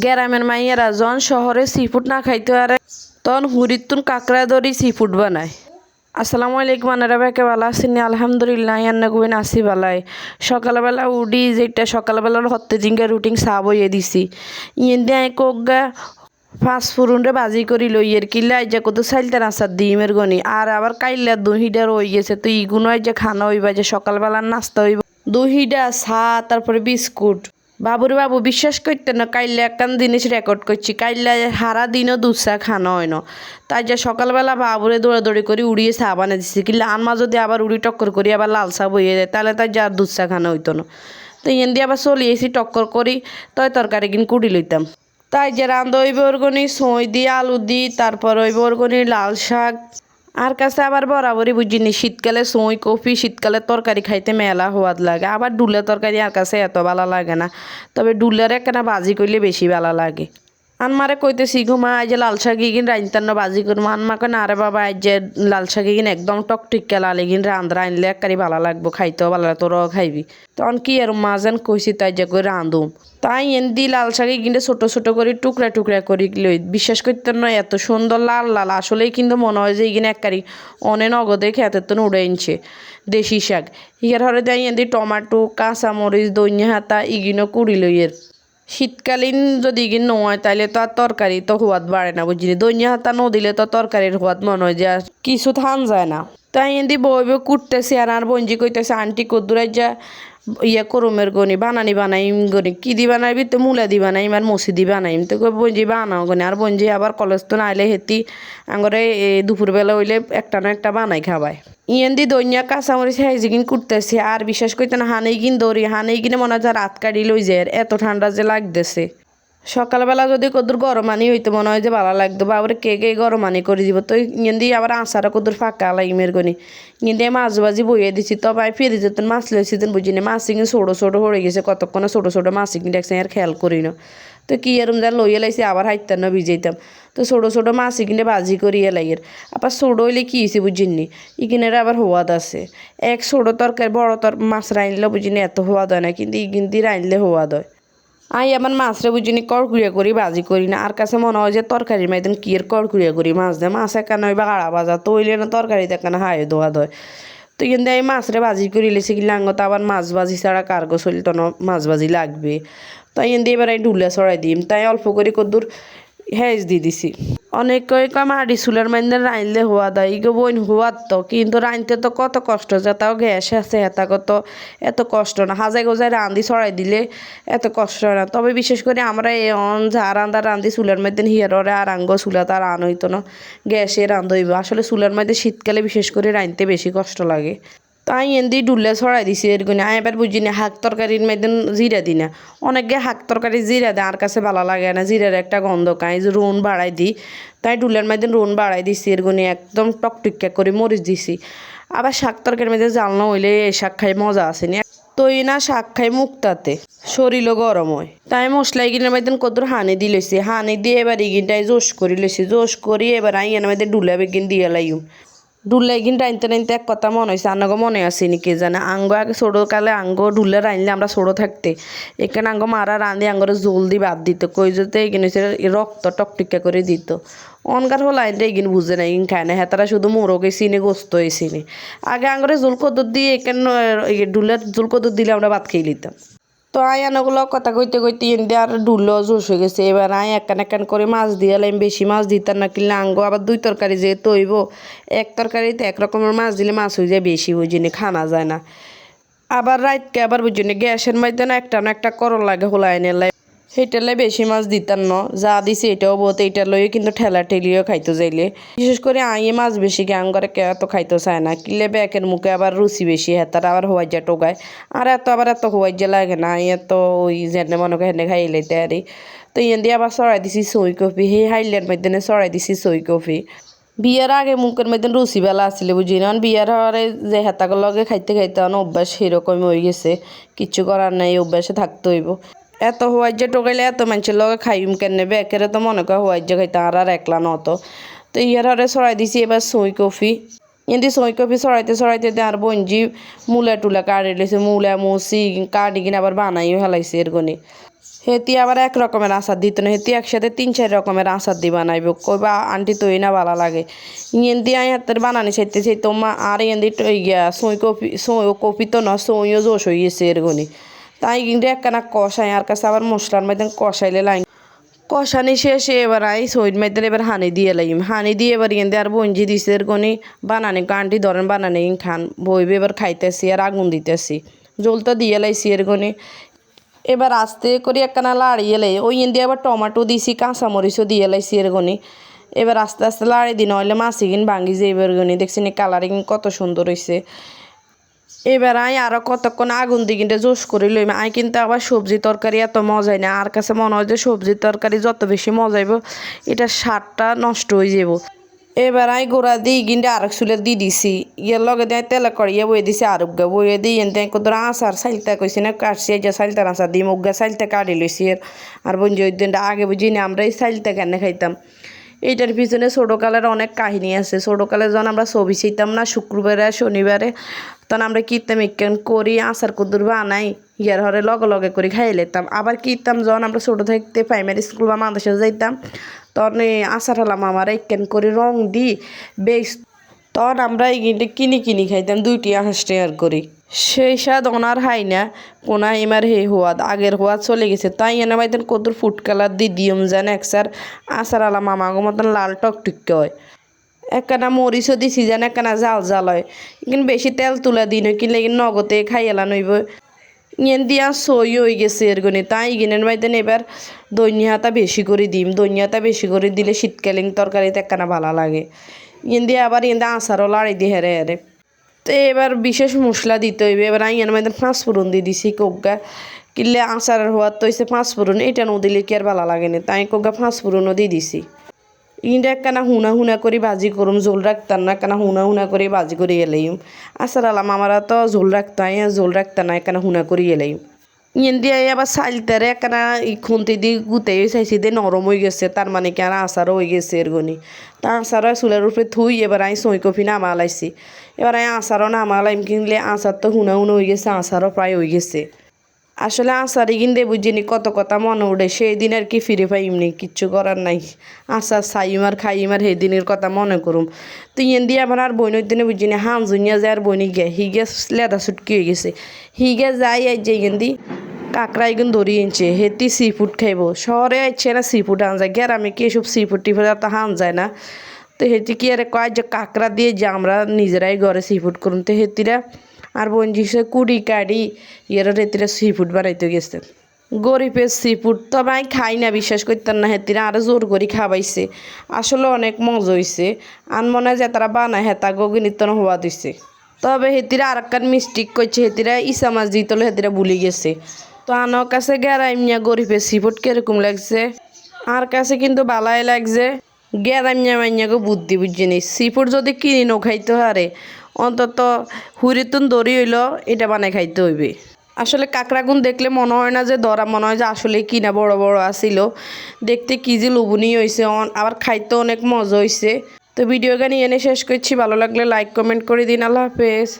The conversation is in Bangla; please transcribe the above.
গ্রামের মাইয়েরা যখন শহরে সি ফুড না খাইতে পারে। তখন হুড়িতুন কাঁকড়া দড়ি সি ফুড বানায়। আসসালামু আলাইকুম, আনারা ভালো আছেন? আলহামদুলিল্লাহ ইয়ান্না গুবিন আসি বালাই সকালবেলা উডি যেটা সকালবেলার হত্তে জিঙ্গা রুটিন চা বইয়ে দিছি। ইয়েন দিয়ে কোগা ফাঁস ফুরুনরে বাজি করি লই এর কিল্লা, আইজা কত সাইলতে নাসার ডিমের গনি। আর আবার কাইল্লা দুহিডার হয়ে গেছে, তো ইগুনো আইজা খানা হইবা যে সকালবেলার নাস্তা হইব। দুহিডা, চা, তারপরে বিস্কুট। বাবুরে বাবু, বিশ্বাস করতে না, কাইলে একখান জিনিস রেকর্ড করছি। কাইলে সারা দিনও চা খানো হয় না। তাই যে সকালবেলা বাবুরে দৌড়াদৌড়ি করে উড়িয়ে চা বানিয়ে দিচ্ছি কিন্তু আনমা যদি আবার উড়ি টক্কর করি, আবার লাল চা বইয়ে যায় তাহলে তাই যার দুধ চা খানো হইতো না। তো দিয়ে আবার চলিয়েছি টক্কর করি তয় তরকারি কিন কুড়ি লইতাম। তাই যে রান্ধ হইব ওরগনি সই দি, আলু দি, তারপর হইব ওরগনি লাল শাক আর কাছে আবার বরাবরই বুঝিনি শীতকালে সই, কফি, শীতকালে তরকারি খাইতে মেলা হওয়াদ লাগে। আবার ডুলে তরকারি আর কাছে এত ভালো লাগে না। তবে ডুলের একখানা বাজি করলে বেশি ভালো লাগে। আনমারে কইতেছি, ঘুমা আজ লাল শাক গিন রাইনতান্ন বাজি করব আনমাকে, না রে বাবা আজ যে লাল শাক গিন একদম টকটিকা লালে গিন রান্ধ রাইনলে এককারি ভালো লাগবো, খাইতেও ভালো তোরও খাইবি। তখন কি আর মা যেন কইছি, তাই যে করে রাঁধুম। তাই এনদি লাল শাকে কিন্তু ছোট ছোট করে টুকরা টুকরা করি লই, বিশ্বাস করতে নয় এত সুন্দর লাল লাল, আসলেই কিন্তু মনে হয় যে এখানে এককারি, অনে নগদে খেতে তো উড়ে আনছে দেশি শাক। ইয়ার হরে দেয় এনদি টমাটো, কাঁচামরিচ দইয়া হাতা ইগিনো কুড়ি লইয়ের শীতকালীন যদি ইগিন নয় তাইলে তো আর তরকারি তো সোয়াদ বাড়ে না, বুঝলি? দইয়া হাতা ন দিলে তো তরকারির সোয়াদ মনে হয় যে কিছু থান যায় না। তাই এদি বই বই কুটতেছে আর বঞ্জি কইতেছে, আন্টি কদ্দুরাই যা ইয়া করমের গনি, বানানি বানাইম গনি, কি দি বানাইবি তো মূলা দি বানাইম আর মসি দি বানাইম। তো বঞ্জি বানাও গনি, আর বঞ্জি আবার কলেজ তো নাইলে হেতি আঙ্গরে দুপুরবেলা হইলে একটা না একটা বানাই খাবায়। ইয়েন দি দইয়া কাঁচামরিচ হাইজিগিন কুটতেছে, আর বিশেষ করে না হানেই কিন দৌড়ি হানেই কিনে মনে হয় রাত কাটি লই যায় এত ঠান্ডা যে লাগতেছে। সকালবেলা যদি কদুর গরম আনি হইতো, মনে হয় যে ভালো লাগতো। বা আবার কে কে গরম আনি করে দিব? তো ইয়েন দিয়ে আবার আসারা কদুর ফাঁকা লাগিমের গনি। ইয়েন দিয়ে মাছ বাজি বইয়ে দিছি। তো ভাই ফিরে যেত মাছ লইছি তো বুঝিনি মাছ কিনে ছোটো ছোটো হয়ে গেছে, কতক্ষণে ছোটো ছোটো মাছ কিনে দেখছে আর খেয়াল করি না। তো কি এরম যা লইয়ে লাইছি, আবার হাইতাম না ভিজাইতাম। তো ছোটো ছোটো মাছ কিনে বাজি করিয়ে লাগের আবার ছোটো হইলে কি হয়েছে বুঝিনি ইকিনের আবার হওয়াদ আছে। এক ছোটো তরকারি, বড় তর, মাছ রাইনলে বুঝিনি এত হওয়াদ হয় না। কিন্তু ইকিন দিয়ে রাইনলে হওয়াদ হয়। আই আমার মাছরে বুঝিনি কড়কুড়িয়া করি বাজি করি না। আর কাছে মনে হয় যে তরকারির মাইদিন কি এর কড়কুড়িয়া করি, মাছ দেয় মাছ একান বা গাড়া বাজা তৈলে না তরকারি দেখানো হায় ধোয়া দয় তো কিন্তু এই মাছরে বাজি করি লেছি কি লাঙ্গত আবার মাছ বাজি ছাড়া কার্গো চলিত না মাছ বাজি লাগবে। তাই কিন্তু এবার এই ডুলে ছড়াই দিম। তাই অল্প করে কদ্দুর হেজ দি দিছি। অনেক কয় মাটি চুলের মাইন্দে রাইনলে হুয়া দেয় ইগো বইন হওয়ার তো, কিন্তু রাইনতে তো কত কষ্ট যেতাও গ্যাস আছে, হেতা কত, এত কষ্ট না। হাজাই গোজাই রান্ধি ছড়াই দিলে এত কষ্ট না। তবে বিশেষ করে আমরা এ অন যা রান্দা রান্ধি চুলের মধ্যে হিয়ারে আর আঙ্গ চুলা তার আন হইতো না। গ্যাসে রান্ধ হইব। আসলে চুলের মধ্যে শীতকালে বিশেষ করে রাঁধতে বেশি কষ্ট লাগে। তাই এন্দি ডুলে ছড়াই দিছি এরকম আমি এবার বুঝি না শাক তরকারির মধ্যে জিরা দিই না। অনেকে শাক তরকারি জিরা দেয়, আর কাছে ভালো লাগে না, জিরার একটা গন্ধ কাই রুন বাড়াই দিই তাই ডুলের মধ্যে রুন বাড়াই দিছি এরকম একদম টকটিকা করে মরিচ দিছি। আবার শাক তরকারির মধ্যে জালনা হইলে এই শাক খাই মজা আসেনি তো এই না শাক খাই মুক্তাতে, শরীরও গরম হয়। তাই মশলা এগিনের মধ্যে কত হানি দি লইছি। হানি দিয়ে এবার এগিনটাই জোশ করি লইছি। জোশ করি এবার আই এর মধ্যে ডুলে বেগিন দিয়ে লাইম। ডুলে গিন রাইনতে রাইনতে এক কথা মনে হয়েছে আনাগো মনে আছে নাকি জানে? আঙ্গ আগে ছোটো কালে আঙ্গ ডুলে রাইনলে আমরা ছোটো থাকতে। এখানে আঙ্গ মারা রাঁধি আঙ্গরে জল দি বাদ দিত কই যেতে এগিন হয়েছে রক্ত টকটিকা করে দিত। অনকার হল আইনটা এগিন বুঝে না এগিন খায় না হেতারা শুধু মোরগে চিনি, গোস্ত চিনি। আগে আঙ্গরে জোল কদর দিয়ে এখানে ডুলের জোল কদর দিলে আমরা ভাত খেয়ে নিতাম তো আই আনাগুলো কথা কইতে কইতে এনদে আর ডুলো জোশ হয়ে গেছে। এবার আয় একান একান করে মাছ দিয়ে এলাম বেশি মাছ দিতাম না কিনলে আঙ্গো, আবার দুই তরকারি যে তৈব এক তরকারিতে এক রকমের মাছ দিলে মাছ হয়ে যায় বেশি, ওই জন্য খানা যায় না। আবার রাতকে আবার বুঝিনি, গ্যাসের মধ্যে না একটা না একটা করল লাগে হোলাই নেলাই সেইটালে বেশি মাছ দিতাম ন। যা দিছে এটাও বহুত এইটা লইও কিন্তু ঠেলা ঠেলিও খাইতো যাইলে। বিশেষ করে আইয়ে মাছ বেশি গ্যাং করে কে এত খাইতে চায় না। কিলে ব্যাকের মুখে আবার রুচি বেশি, হেতার আবার হওয়াইজা টোগায় আর এত আবার এত হওয়াইজা লাগে না এত ওই যেনে মনে করে হেনে খাইলে তারি তো ইয়ে দিয়ে আবার চড়াই দিছি সই কফি, সেই হাইলের মধ্যে চড়াই দিছি সই কফি। বিয়ার আগে মুখের মধ্যে রুচি বেলা আসলে বুঝি না বিয়ার হওয়ারে যে হেতাগুলো লগে খাইতে খাইতে অভ্যাস সেরকম হয়ে গেছে। কিচ্ছু করার নাই, অভ্যাসে থাকতে হইব। এত হওয়াইজে টোকাইলে এত মানুষের লগে খাইম কেন বেকেরে তো মনে কর হওয়াইজে খাইতে আর আর একলা নত। তো ইয়ার হরে ছড়াই দিছি এবার সই কফি। এদি সই কফি ছড়াইতে ছড়াইতে আর বঞ্জি মূলা টুলা কাড়ি লেছে মূলা, মুসি কাটি কিনে আবার বানাইও হেলাইছে এর গনি। হেতি আবার এক রকমের আচার দিত না, হেতি একসাথে তিন চার রকমের আচার দি বানাইব। কইবা আন্টি তৈ না ভালো লাগে। ইয়েন দিয়ে আই হাতের বানানি চাইতে চাই তোমা আর ইয়েন দিয়ে সই কপি সই কপি তো না, সইও জোশ হয়ে গেছে এরগনি তাই কিন্তু একখানা কষাই, আর কাছে আবার মশলার মধ্যে কষাইলে লাইন। কষানি শেষে এবার আই সইড মাইতে এবার হানি দিয়ে লাইম। হানি দিয়ে এবার ইয়েন আর বঞ্জি দিছে এরগনি বানানি আন্টি ধরেন বানানি খান। বইবে এবার খাইতেছি আর আগুন দিতেছি। জলটা দিয়ে লাইছি এরগনি এবার আস্তে করে একখানা লাড়িয়ে লাই। ওই দিয়ে আবার টমেটো দিছি, কাঁচামরিচও দিয়ে লাইছি এরগনি এবার আস্তে আস্তে লাড়ি দিন, নইলে মাছি কিন ভাঙ্গি যে এবার গনি। দেখছি কালারিং কত সুন্দর হয়েছে এবার আই আরও কতক্ষণ আগুন দিয়ে কিন্তু জোশ করে লইম। আই কিন্তু আবার সবজি তরকারি এত মজাই না। আর কাছে মনে হয় যে সবজি তরকারি যত বেশি মজাইব এটা স্বাদটা নষ্ট হয়ে যাব। এবার আই গোড়া দিই কিন্তু আরেক চুলে দি দিছি। ইয়ার লগে দিয়ে তেলে করিয়ে বয়ে দিছি আরোগ্য বয়ে দিই এনতে কত আচার চাইলতা কইছি না, কাটছি যে চাইলতার আচার দিই, মুগা চাইলতা কাটি লইছি এর। আর বঞ্জি ওই দিনটা আগে বুঝি না, আমরা এই চাইলতা কেন খাইতাম। এইটার পিছনে ছোটোকালের অনেক কাহিনী আছে। ছোটোকালে যখন আমরা ছবি ছিতাম না, শুক্রবারে, শুনিবারে তখন আমরা কীর্তাম ইকেন করি, আচার কুদুর বানাই, ইয়ার হরে লগে লগে করে খাই লেতাম। আবার কীর্তাম যখন আমরা ছোটো থাকতে প্রাইমারি স্কুল বা মাদ্রাসা যাইতাম, তখন আচার হলাম আমার ইকেন করে, রং দি, বেশ। তখন আমরা এইগুলো কিনি কিনি খাইতাম, দুইটি আহাস টেয়ার করি। সেই স্বাদ ওনার হাই না, কোনা এমার হে হওয়াদ আগের হওয়াদ চলে গেছে। তাই এনে বাইতেন কত ফুড কালার দি দিয়ম যেন একসার আচার আলাম আমাগো মতন লাল টকটুকে হয়। একখানা মরিচও দিছি যেন একখানা জাল জাল হয়। কিন্তু বেশি তেল তুলা দিন কিনলে নগদে খাই এলা নইব। ইয়েন দিয়া সই হয়ে গেছে এর গনি, তাই ইগিনের মাইতেন এবার দৈন্য হাতা বেশি করে দিম। দৈন্য হাতা বেশি করে দিলে শীতকালীন তরকারিতে একখানা ভালো লাগে। ইয়েন দিয়ে আবার ইয়েন আচারও লাড়ি দিয়ে হেরে হেরে। তো এবার বিশেষ মশলা দিতে হইবে। এবার আইন মধ্যে ফোড়ন দিয়ে দিছি কোগা কিনলে আচারের হওয়ার তো হয়েছে পাঁচ ফোড়ন এটা ন দিলে কি আর ভালো লাগে না। তাই কোগা পাঁচ ফোড়নও দিয়ে দিছি। ইন্ডা একখানা হুনা হুনা করে ভাজি করুম, ঝোল রাখতাম না একখানা হুনা হুনা করে ভাজি করে এলাইম। আচার আলাম, আমারা তো ঝোল রাখতাম ঝোল রাখতাম না একখানা হুনা করে এলাইম। ইয়েন দিয়ে আবার চাইলতারে একখানা ই খুন্তি দিয়ে গুতে চাইছি দিয়ে নরম হয়ে গেছে, তার মানে কি আর আচারও হয়ে গেছে এর গনি। তা আচারও চুলের উপরে থুই, এবার আমি সই কফি নামালাইছি এবার আমি আচারও নামালাইম কিনলে আচার তো হুনা হুনা হয়ে গেছে, আচারও প্রায় হয়ে গেছে। আসলে আচারি কিনতে বুঝিনি, কত কথা মনে উঠে সেই দিন আর কি ফিরে পাইম নি কিচ্ছু করার নাই। আচার চাইম আর খাইম আর সেই দিনের কথা মনে করুম। তো ইয়েন দিয়ে আমার আর বইনের দিনে বুঝিনি হাম জুনিয়া যায় আর বইনি গে হিগে লেদা ছুটকি হয়ে গেছে। হিগে যাই আই যে ইয়েন কাঁকড়া এগুন ধরি এনছে হেতি সি ফুড খাইব। শহরে আইছে না সি ফুড আন যায় গ্রামে কি এসব সি ফুড টিফুড তো হান যায় না। তো হেতি কি আর কয় যে কাঁকড়া দিয়ে যে আমরা নিজেরাই ঘরে সি ফুড করুন তো হেতিরা আর বঞ্জি সে কুড়ি কাড়ি ইয়ের হেতিরা সি ফুড বানাইতে গেছে। গরিবের সি ফুড তবে আমি খাই না, বিশ্বাস করতাম না, হেতিরা আরও জোর করে খাবাইছে। আসলে অনেক মজা হয়েছে আন মনে হয় যে তারা বানায়, হেতা গগিনিতন হওয়া দিছে। তবে হেতিরা আর একখান মিস্টেক করছে, হেতিরা ইসা মাছ দিতলে হেতিরা ভুলে গেছে। তো আনার কাছে গেরাইমিয়া গরিবের সি ফুড কীরকম লাগছে? আর কাছে কিন্তু বালাই লাগছে। গেরাইমিয়া মাইয়াকে বুদ্ধি বুঝছি নি সি ফুড যদি কিনি, নো খাইতে হারে অন্তত হুরিতুন দড়ি হইল, এটা বানাই খাইতে হইবে। আসলে কাঁকড়াগুন দেখলে মনে হয় না যে দরা, মনে হয় যে আসলে কিনা বড় বড় আসিল দেখতে কি যে লুবুনি হয়েছে আবার খাইতে অনেক মজা হয়েছে তো ভিডিও নিয়ে এনে শেষ করছি। ভালো লাগলে লাইক কমেন্ট করে দিন। আল্লাহ হাফেজ।